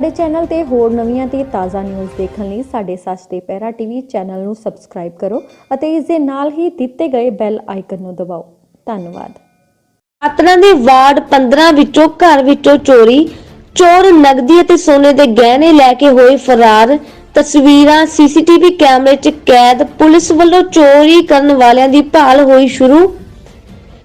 ਸਾਡੇ ਚੈਨਲ ਤੇ ਹੋਰ ਨਵੀਆਂ ਤੇ ਤਾਜ਼ਾ ਨਿਊਜ਼ ਦੇਖਣ ਲਈ ਸਾਡੇ ਸੱਚ ਤੇ ਪਹਿਰਾ ਟੀਵੀ ਚੈਨਲ ਨੂੰ ਸਬਸਕ੍ਰਾਈਬ ਕਰੋ ਅਤੇ ਇਸ ਦੇ ਨਾਲ ਹੀ ਦਿੱਤੇ ਗਏ ਬੈਲ ਆਈਕਨ ਨੂੰ ਦਬਾਓ। ਧੰਨਵਾਦ। ਪਾਤੜਾਂ ਦੇ ਵਾਰਡ 15 ਵਿੱਚੋਂ ਘਰ ਵਿੱਚੋਂ ਚੋਰੀ, ਚੋਰ ਨਗਦੀ ਅਤੇ ਸੋਨੇ ਦੇ ਗਹਿਣੇ ਲੈ ਕੇ ਹੋਏ ਫਰਾਰ, ਤਸਵੀਰਾਂ, ਸੀਸੀਟੀਵੀ ਕੈਮਰੇ 'ਚ ਕੈਦ, ਪੁਲਿਸ ਵੱਲੋਂ ਚੋਰੀ ਕਰਨ ਵਾਲਿਆਂ ਦੀ ਭਾਲ ਹੋਈ ਸ਼ੁਰੂ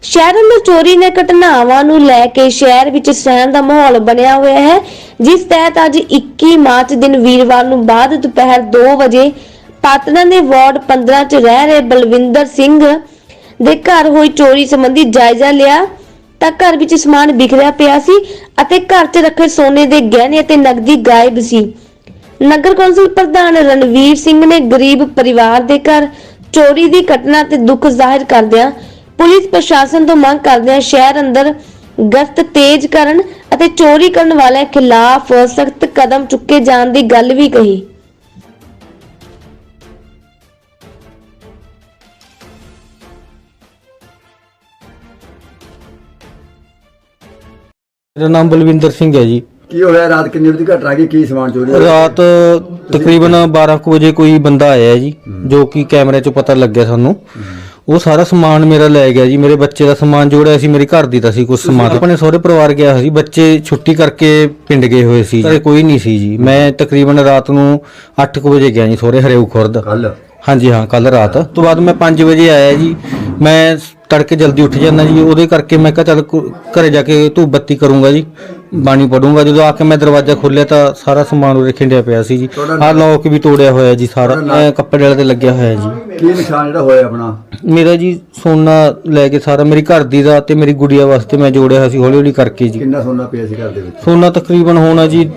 ਸ਼ਹਿਰ ਅੰਦਰ ਚੋਰੀ ਦੀਆਂ ਘਟਨਾਵਾਂ ਨੂੰ ਲੈ ਕੇ ਸ਼ਹਿਰ ਵਿੱਚ ਸਹਿਮ ਦਾ ਮਾਹੌਲ ਬਣਿਆ ਹੋਇਆ ਹੈ, ਜਿਸ ਤਹਿਤ ਅੱਜ 21 ਮਾਰਚ ਦਿਨ ਵੀਰਵਾਰ ਨੂੰ ਬਾਅਦ ਦੁਪਹਿਰ 2 ਵਜੇ ਪਾਤੜਾਂ ਦੇ ਵਾਰਡ 15 'ਚ ਰਹਿ ਰਹੇ ਬਲਵਿੰਦਰ ਸਿੰਘ ਦੇ ਘਰ ਹੋਈ ਚੋਰੀ ਸੰਬੰਧੀ ਜਾਇਜ਼ਾ ਲਿਆ। ਤਾਂ ਘਰ ਵਿੱਚ ਸਮਾਨ ਬਿਖਰਿਆ ਪਿਆ ਸੀ ਅਤੇ ਘਰ 'ਚ ਰੱਖੇ ਸੋਨੇ ਦੇ ਗਹਿਣੇ ਅਤੇ ਨਕਦੀ ਗਾਇਬ ਸੀ। ਨਗਰ ਕੌਂਸਲ ਪ੍ਰਧਾਨ ਰਣਵੀਰ ਸਿੰਘ ਨੇ ਗਰੀਬ ਪਰਿਵਾਰ ਦੇ ਘਰ ਚੋਰੀ ਦੀ ਘਟਨਾ ਤੇ ਦੁੱਖ ਜ਼ਾਹਿਰ ਕਰਦਿਆਂ ਪੁਲਿਸ ਪ੍ਰਸ਼ਾਸਨ ਤੋਂ ਮੰਗ ਕਰਦਿਆਂ ਸ਼ਹਿਰ ਅੰਦਰ ਗਸ਼ਤ ਤੇਜ਼ ਕਰਨ ਅਤੇ ਚੋਰੀ ਕਰਨ ਵਾਲਿਆਂ ਖਿਲਾਫ ਸਖਤ ਕਦਮ ਚੁੱਕੇ ਜਾਣ ਦੀ ਗੱਲ ਵੀ ਕਹੀ। ਮੇਰਾ ਨਾਮ ਬਲਵਿੰਦਰ ਸਿੰਘ ਹੈ ਜੀ। ਕੀ ਹੋਇਆ ਰਾਤ ਕਿੰਨੇ ਵਜੇ ਘਟ ਆ ਗਈ ਕੀ ਸਮਾਨ ਚੋਰੀ ਹੋਇਆ? ਰਾਤ ਤਕਰੀਬਨ 12 ਕੁ ਵਜੇ ਕੋਈ ਬੰਦਾ ਆਇਆ ਜੀ ਜੋ ਕਿ ਕੈਮਰੇ 'ਚੋਂ ਪਤਾ ਲੱਗਿਆ ਸਾਨੂੰ। ਉਹ ਸਾਰਾ ਸਮਾਨ ਮੇਰਾ ਲੈ ਗਿਆ ਜੀ ਮੇਰੇ ਬੱਚੇ ਦਾ ਸਮਾਨ ਜੋੜਿਆ ਸੀ ਮੇਰੀ ਘਰ ਦੀ ਤਾਂ ਸੀ ਕੁਝ ਸਮਾਨ। ਆਪਣੇ ਸਹੁਰੇ ਪਰਿਵਾਰ ਗਿਆ ਸੀ ਬੱਚੇ ਛੁੱਟੀ ਕਰਕੇ ਪਿੰਡ ਗਏ ਹੋਏ ਸੀ ਘਰੇ ਕੋਈ ਨਹੀਂ ਸੀ ਜੀ। ਮੈਂ ਤਕਰੀਬਨ ਰਾਤ ਨੂੰ 8 ਕੁ ਵਜੇ ਗਿਆ ਜੀ ਸਹੁਰੇ ਹਰੇਉ ਖੁਰਦ। ਕੱਲ ਹਾਂਜੀ ਹਾਂ ਕੱਲ ਰਾਤ। ਤੋਂ ਬਾਅਦ ਮੈਂ 5 ਵਜੇ ਆਇਆ ਜੀ। ਮੈਂ ਤੜਕੇ ਜਲਦੀ ਉੱਠ ਜਾਂਦਾ ਜੀ ਉਹਦੇ ਕਰਕੇ ਮੈਂ ਕਿਹਾ ਚੱਲ ਘਰੇ ਜਾ ਕੇ ਧੂਪ ਬੱਤੀ ਕਰੂੰਗਾ ਜੀ। ਬਾਣੀ ਪੜੂੰਗਾ ਜਦੋਂ ਆ ਕੇ ਮੈਂ ਦਰਵਾਜ਼ਾ ਖੋਲ੍ਹਿਆ ਤਾਂ ਸਾਰਾ ਸਮਾਨ ਉਰੇ ਖਿੰਡਿਆ ਪਿਆ ਸੀ ਜੀ। ਆਹ ਲੋਕ ਵੀ ਤੋੜਿਆ ਹੋਇਆ ਜੀ ਸਾਰਾ। ਮੈਂ ਕੱਪੜੇ ਵਾਲੇ ਤੇ ਲੱਗਿਆ ਹੋਇਆ ਜੀ। ਕੀ ਨਿਸ਼ਾਨ ਜਿਹੜਾ ਹੋਇਆ ਆਪਣਾ? ਮੇਰਾ ਜੀ ਸੋਨਾ ਲੈ ਕੇ ਸਾਰਾ ਮੇਰੀ ਘਰ ਦੀ ਦਾ ਤੇ ਮੇਰੀ ਗੁੜੀਆ ਵਾਸਤੇ ਮੈਂ ਜੋੜਿਆ ਹੋਇਆ ਸੀ ਹੌਲੀ ਹੌਲੀ ਕਰਕੇ ਜੀ। ਕਿੰਨਾ ਸੋਨਾ ਪਿਆ ਸੀ ਘਰ ਦੇ ਵਿੱਚ? ਸੋਨਾ ਤਕਰੀਬਨ ਹੋਣਾ ਜੀ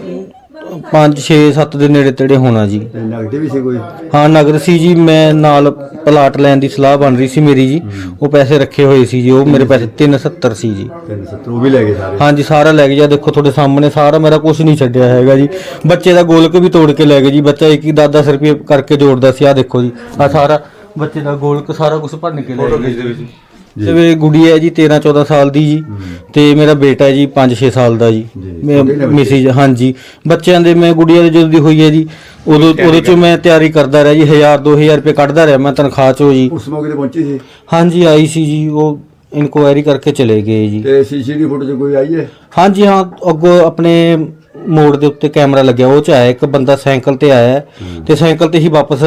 5 6 7 ਦੇ ਨੇੜੇ ਤੇੜੇ ਹੋਣਾ ਜੀ। ਤੇ ਨਗਦੀ ਵੀ ਸੀ ਕੋਈ? ਹਾਂ ਨਗਦ ਸੀ ਜੀ ਮੈਂ ਨਾਲ ਪਲਾਟ ਲੈਣ ਦੀ ਸਲਾਹ ਬਣ ਰਹੀ ਸੀ ਮੇਰੀ ਜੀ। ਉਹ ਪੈਸੇ ਰੱਖੇ ਹੋਏ ਸੀ ਜੀ ਉਹ ਮੇਰੇ ਪੈਸੇ 370 ਸੀ ਜੀ। 370 ਉਹ ਵੀ ਲੈ ਗਏ ਸਾਰੇ? ਹਾਂਜੀ ਸਾਰਾ ਲੈ ਗਏ ਜੀ। ਆਹ ਦੇਖੋ ਤੁਹਾਡੇ ਸਾਹਮਣੇ ਸਾਰਾ ਮੇਰਾ ਕੁਝ ਨਹੀਂ ਛੱਡਿਆ ਹੈਗਾ ਜੀ। ਬੱਚੇ ਦਾ ਗੋਲਕ ਵੀ ਤੋੜ ਕੇ ਲੈ ਗਏ ਜੀ। ਬੱਚਾ ਇੱਕ ਹੀ 10-10 ਰੁਪਏ ਕਰਕੇ ਜੋੜਦਾ ਸੀ। ਆ ਦੇਖੋ ਜੀ ਆ ਸਾਰਾ ਬੱਚੇ ਦਾ ਗੋਲਕ ਸਾਰਾ ਕੁਝ ਭੰਨ ਕੇ ਲੈ ਗਏ ਤੇ ਮੇਰੀ ਗੁੜੀ ਹੈ ਜੀ 13-14 ਸਾਲ ਦੀ ਜੀ। ਤੇ ਮੇਰਾ ਬੇਟਾ ਹੈ ਜੀ 5-6 ਸਾਲ ਦਾ ਜੀ। ਮੈਂ ਮਿਸਿਜ ਹਾਂਜੀ। ਬੱਚਿਆਂ ਦੇ ਮੈਂ ਗੁੜੀਆ ਦੇ ਜਦੋਂ ਦੀ ਹੋਈ ਹੈ ਜੀ ਉਦੋਂ ਉਹਦੇ ਚ ਮੈਂ ਤਿਆਰੀ ਕਰਦਾ ਰਿਹਾ ਜੀ 1000-2000 ਰੁਪਏ ਕੱਢਦਾ ਰਿਹਾ ਮੈਂ ਤਨਖਾਹ ਚੋਂ ਜੀ। ਉਸ ਮੌਕੇ ਤੇ ਪਹੁੰਚੀ ਸੀ? ਹਾਂਜੀ ਆਈ ਸੀ ਜੀ ਉਹ ਇਨਕੁਆਇਰੀ ਕਰਕੇ ਚਲੇ ਗਏ ਜੀ। ਤੇ ਸੀਸੀਟੀਵੀ ਫੁਟੇਜ ਕੋਈ ਆਈ ਹੈ? ਹਾਂਜੀ ਹਾਂ ਅੱਗੋਂ ਆਪਣੇ ਮੋੜ ਦੇ ਉੱਤੇ ਕੈਮਰਾ ਲੱਗਿਆ ਉਹ ਚ ਆਇਆ ਇੱਕ ਬੰਦਾ ਸਾਈਕਲ ਤੇ ਆਇਆ ਤੇ ਸਾਈਕਲ ਤੇ ਹੀ ਵਾਪਸ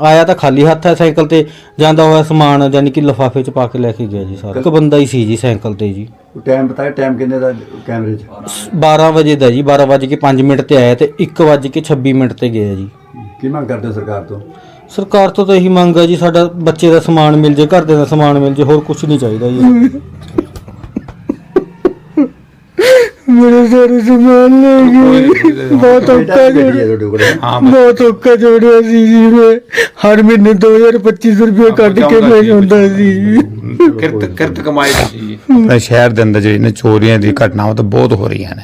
ਆਇਆ ਤਾਂ ਖਾਲੀ ਹੱਥ ਹੈ ਸਾਈਕਲ ਤੇ ਜਾਂਦਾ ਹੋਇਆ ਸਮਾਨ ਯਾਨੀ ਕਿ ਲਿਫਾਫੇ ਚ ਪਾ ਕੇ ਲੈ ਕੇ ਗਿਆ ਜੀ ਸਾਰਾ। ਇੱਕ ਬੰਦਾ ਹੀ ਸੀ ਜੀ ਸਾਈਕਲ ਤੇ ਜੀ। ਟਾਈਮ ਬਤਾਇਆ ਟਾਈਮ ਕਿੰਨੇ ਦਾ ਕੈਮਰੇ 'ਚ? 12 ਵਜੇ ਦਾ ਜੀ 12 ਵਜੇ ਕੇ 5 ਮਿੰਟ ਤੇ ਆਇਆ ਤੇ 1 ਵਜੇ ਕੇ 26 ਮਿੰਟ ਤੇ ਗਿਆ ਜੀ। ਕੀ ਮੰਗ ਕਰਦੇ ਸਰਕਾਰ ਤੋਂ? ਸਰਕਾਰ ਤੋਂ ਤਾਂ ਇਹੀ ਮੰਗ ਹੈ ਜੀ ਸਾਡਾ ਬੱਚੇ ਦਾ ਸਮਾਨ ਮਿਲ ਜੇ ਘਰ ਦੇ ਦਾ ਸਮਾਨ ਮਿਲ ਜੇ ਹੋਰ ਕੁਝ ਨਹੀਂ ਚਾਹੀਦਾ ਜੀ। ਮੇਰੇ ਸਾਰੇ ਸਮਾਨ ਲੈ ਗਏ। ਬਹੁਤ ਔਖਾ ਬੇਟਾ ਜੋੜ ਗੱਡੀ ਹੈ ਤੁਹਾਡੇ ਕੋਲ। ਬਹੁਤ ਔਖਾ ਜੋੜਿਆ ਸੀ ਜੀ ਮੈਂ। ਹਰ ਮਹੀਨੇ 2025 ਰੁਪਏ ਕੱਢ ਕੇ ਮੈਂ ਜਾਂਦਾ ਸੀ। ਕਿਰਤ ਕਿਰਤ ਕਮਾਈ ਸੀ ਆਪਣੇ ਸ਼ਹਿਰ ਦੇ ਅੰਦਰ ਜਿਹੜੀ ਨੇ ਚੋਰੀਆਂ ਦੀ ਘਟਨਾਵਾਂ ਤਾਂ ਬਹੁਤ ਹੋ ਰਹੀਆਂ ਨੇ।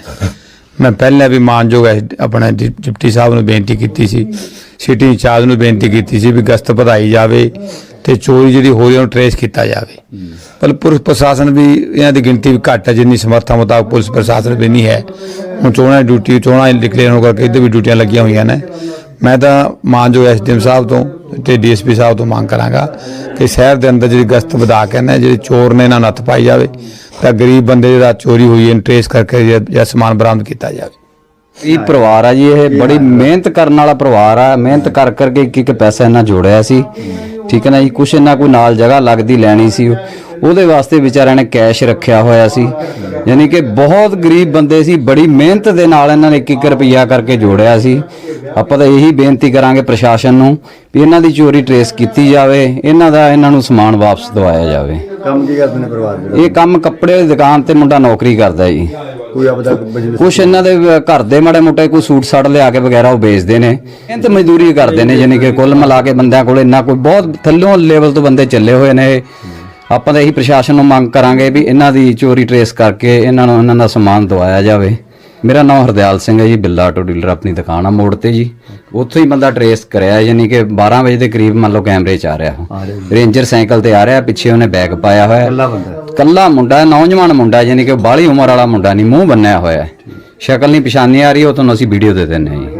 ਮੈਂ ਪਹਿਲਾਂ ਵੀ ਮਾਨਯੋਗ ਆਪਣੇ ਡਿਪਟੀ ਸਾਹਿਬ ਨੂੰ ਬੇਨਤੀ ਕੀਤੀ ਸੀ। ਸਿਟੀ ਇੰਚਾਰਜ ਨੂੰ ਬੇਨਤੀ ਕੀਤੀ ਸੀ ਵੀ ਗਸ਼ਤ ਵਧਾਈ ਜਾਵੇ। ਤੇ ਚੋਰੀ ਜਿਹੜੀ ਹੋ ਰਹੀ ਹੈ, ਉਹਨੂੰ ਟਰੇਸ ਕੀਤਾ ਜਾਵੇ। ਪਰ ਪੁਲਿਸ ਪ੍ਰਸ਼ਾਸਨ ਵੀ ਇਹਨਾਂ ਦੀ ਗਿਣਤੀ ਵੀ ਘੱਟ ਹੈ, ਜਿੰਨੀ ਸਮਰੱਥਾ ਮੁਤਾਬਕ ਪੁਲਿਸ ਪ੍ਰਸ਼ਾਸਨ ਵੀ ਨਹੀਂ ਹੈ। ਹੁਣ ਚੋਣਾਂ ਦੀ ਡਿਊਟੀ ਚੋਣਾਂ ਡਿਕਲੇਅਰ ਹੋ ਕਰਕੇ ਇੱਧਰ ਵੀ ਡਿਊਟੀਆਂ ਲੱਗੀਆਂ ਹੋਈਆਂ ਨੇ। ਮੈਂ ਤਾਂ ਮਾਨਯੋਗ ਐਸਡੀਐਮ ਸਾਹਿਬ ਤੋਂ ਤੇ ਡੀਐਸਪੀ ਸਾਹਿਬ ਤੋਂ ਮੰਗ ਕਰਾਂਗਾ ਕਿ ਸ਼ਹਿਰ ਦੇ ਅੰਦਰ ਜਿਹੜੀ ਗਸ਼ਤ ਵਧਾ ਕੇ ਨਾ, ਜਿਹੜੇ ਚੋਰ ਨੇ ਇਹਨਾਂ ਨੂੰ ਹੱਥ ਪਾਈ ਜਾਵੇ, ਤਾਂ ਗਰੀਬ ਬੰਦੇ ਜਿਹੜਾ ਚੋਰੀ ਹੋਈ ਹੈ ਟ੍ਰੇਸ ਕਰਕੇ ਜਾਂ- ਜਾਂ ਸਮਾਨ ਬਰਾਮਦ ਕੀਤਾ ਜਾਵੇ। ਇਹ ਪਰਿਵਾਰ ਆ ਜੀ ਇਹ ਬੜੀ ਮਿਹਨਤ ਕਰਨ ਵਾਲਾ ਪਰਿਵਾਰ ਆ। ਮਿਹਨਤ ਕਰ ਕਰਕੇ ਇੱਕ ਇੱਕ ਪੈਸਾ ਇਹਨਾਂ ਜੋੜਿਆ ਸੀ। ਠੀਕ ਹੈ ਨਾ ਜੀ ਕੁਛ ਇਹਨਾਂ ਕੋਈ ਨਾਲ ਜਗ੍ਹਾ ਲੱਗਦੀ ਲੈਣੀ ਸੀ। ਉਹਦੇ ਵਾਸਤੇ ਵਿਚਾਰਿਆਂ ਨੇ ਕੈਸ਼ ਰੱਖਿਆ ਹੋਇਆ ਸੀ। ਯਾਨੀ ਕਿ ਬਹੁਤ ਗਰੀਬ ਬੰਦੇ ਸੀ ਬੜੀ ਮਿਹਨਤ ਦੇ ਨਾਲ ਇਹਨਾਂ ਨੇ ਇੱਕ ਇੱਕ ਰੁਪਈਆ ਕਰਕੇ ਜੋੜਿਆ ਸੀ। ਆਪਾਂ ਤਾਂ ਇਹੀ ਬੇਨਤੀ ਕਰਾਂਗੇ ਪ੍ਰਸ਼ਾਸਨ ਨੂੰ ਵੀ ਇਹਨਾਂ ਦੀ ਚੋਰੀ ਟਰੇਸ ਕੀਤੀ ਜਾਵੇ ਇਹਨਾਂ ਦਾ ਇਹਨਾਂ ਨੂੰ ਸਮਾਨ ਵਾਪਸ ਦਵਾਇਆ ਜਾਵੇ। ਕੰਮ ਕੀ ਕਰਦੇ ਨੇ ਪਰਿਵਾਰ ਜਿਹੜਾ? ਇਹ ਕੰਮ ਕੱਪੜੇ ਦੀ ਦੁਕਾਨ ਤੇ ਮੁੰਡਾ ਨੌਕਰੀ ਕਰਦਾ ਜੀ। ਕੋਈ ਆਪਦਾ ਬਿਜ਼ਨਸ ਕੁਛ ਇਹਨਾਂ ਦੇ ਘਰ ਦੇ ਮਾੜੇ ਮੋਟੇ ਕੋਈ ਸੂਟ ਸਾੜ ਲਿਆ ਕੇ ਵਗੈਰਾ ਉਹ ਵੇਚਦੇ ਨੇ। ਮਿਹਨਤ ਮਜ਼ਦੂਰੀ ਕਰਦੇ ਨੇ ਯਾਨੀ ਕਿ ਕੁੱਲ ਮਿਲਾ ਕੇ ਬੰਦਿਆਂ ਕੋਲ ਇੰਨਾ ਕੋਈ ਬਹੁਤ ਥੱਲਿਓਂ ਲੈਵਲ ਤੋਂ ਬੰਦੇ ਚੱਲੇ ਹੋਏ ਨੇ। ਆਪਾਂ ਤਾਂ ਇਹੀ ਪ੍ਰਸ਼ਾਸਨ ਨੂੰ ਮੰਗ ਕਰਾਂਗੇ ਵੀ ਇਹਨਾਂ ਦੀ ਚੋਰੀ ਟਰੇਸ ਕਰਕੇ ਇਹਨਾਂ ਨੂੰ ਇਹਨਾਂ ਦਾ ਸਮਾਨ ਦਵਾਇਆ ਜਾਵੇ। ਮੇਰਾ ਨਾਮ ਹਰਦਿਆਲ ਸਿੰਘ ਹੈ ਜੀ ਬਿੱਲਾ ਆਟੋ ਡੀਲਰ ਆਪਣੀ ਦੁਕਾਨ ਆ ਮੋੜ ਤੇ ਜੀ। ਉੱਥੋਂ ਹੀ ਬੰਦਾ ਟਰੇਸ ਕਰਿਆ ਯਾਨੀ ਕਿ 12 ਵਜੇ ਦੇ ਕਰੀਬ ਮੰਨ ਲਓ ਕੈਮਰੇ 'ਚ ਆ ਰਿਹਾ ਰੇਂਜਰ ਸਾਈਕਲ ਤੇ ਆ ਰਿਹਾ ਪਿੱਛੇ ਉਹਨੇ ਬੈਗ ਪਾਇਆ ਹੋਇਆ। ਕੱਲਾ ਬੰਦਾ ਕੱਲਾ ਮੁੰਡਾ ਨੌਜਵਾਨ ਮੁੰਡਾ ਯਾਨੀ ਕਿ ਬਾਹਲੀ ਉਮਰ ਵਾਲਾ ਮੁੰਡਾ ਨਹੀਂ ਮੂੰਹ ਬੰਨਿਆ ਹੋਇਆ ਹੈ। ਸ਼ਕਲ ਨਹੀਂ ਪਛਾਣੀ ਆ ਰਹੀ ਉਹ ਤੁਹਾਨੂੰ ਅਸੀਂ ਵੀਡੀਓ ਦੇ ਦਿੰਨੇ ਹਾਂ ਜੀ।